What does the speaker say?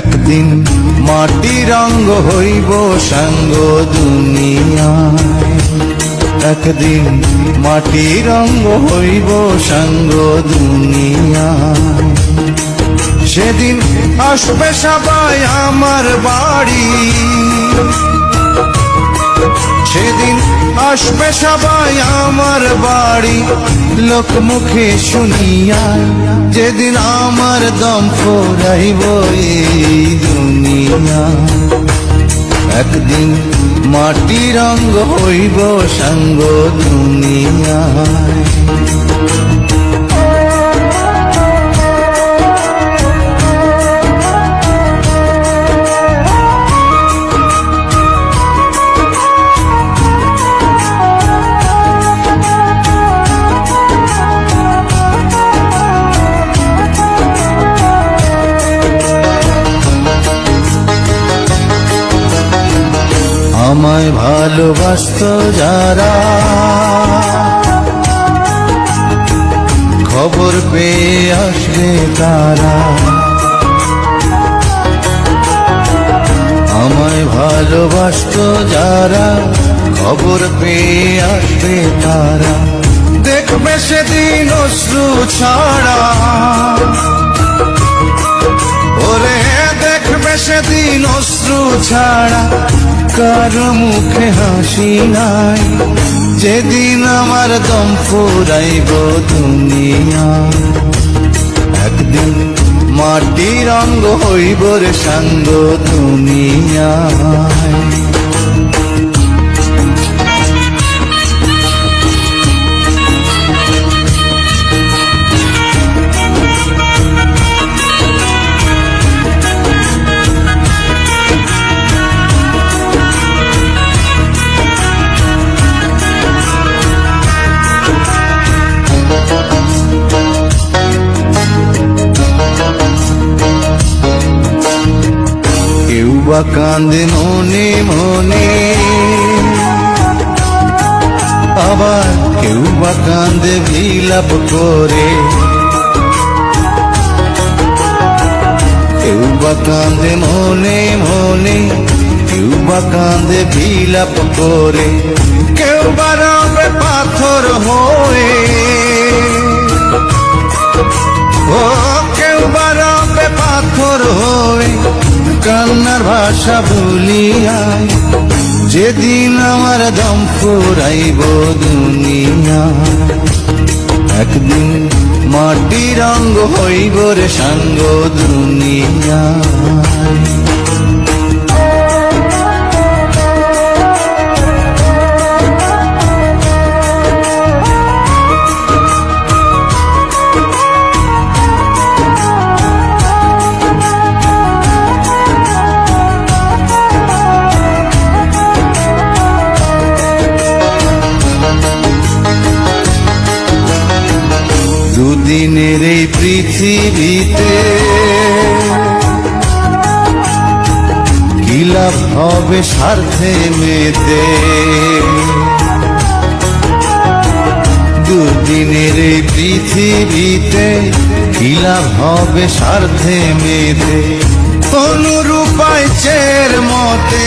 একদিন মাটি রঙ্গ হইব সাঙ্গ দুনিয়া একদিন মাটি রঙ্গ হইব সাঙ্গ দুনিয়া সেদিন আসবে সবাই আমার বাড়ি। আসবে সবাই আমার বাড়ি। লোক মুখে শুনিয়া যেদিন আমার দম ফোরাইব এই দুনিয়া। একদিন মাটি রঙ্গ হইব সঙ্গ দুনিয়ায়। আমায় ভালোবাসত যারা। খবর পেয়ে আসবে তারা। আমায় ভালোবাসত যারা, খবর পেয়ে আসবে তারা। দেখবে সেদিন অশ্রু ছাড়া। ওরে, দেখবে সেদিন অশ্রু ছাড়া। কার মুখে হাসি নাই। যেদিন আমার দম ফুরাইব দুনিয়া। একদিন মাটি রঙ্গ হইব রে সাঙ্গ দুনিয়ায় কেউ বা কান্দে মনে মনে। আবার কেউ বা কান্দে বিলাপ করে। কেউ বা কান্দে মনে মনে, কেউ বা কান্দে বিলাপ করে। কেউ বা রবে পাথর হয়ে। ও, কেউ বারাবে পাথর হয়ে। কান্নার ভাষা ভুলিয়ায়, যেদিন আমার দম ফুরাইব দুনিয়া। একদিন মাটি রঙ্গ হইব রে সাঙ্গ দুনিয়া। পৃথিবীতে। কি লাভ হবে স্বার্থে মেতে? দুদিনের এই পৃথিবীতে কি লাভ হবে স্বার্থে মেতে? অনুরূপায় চের মতে।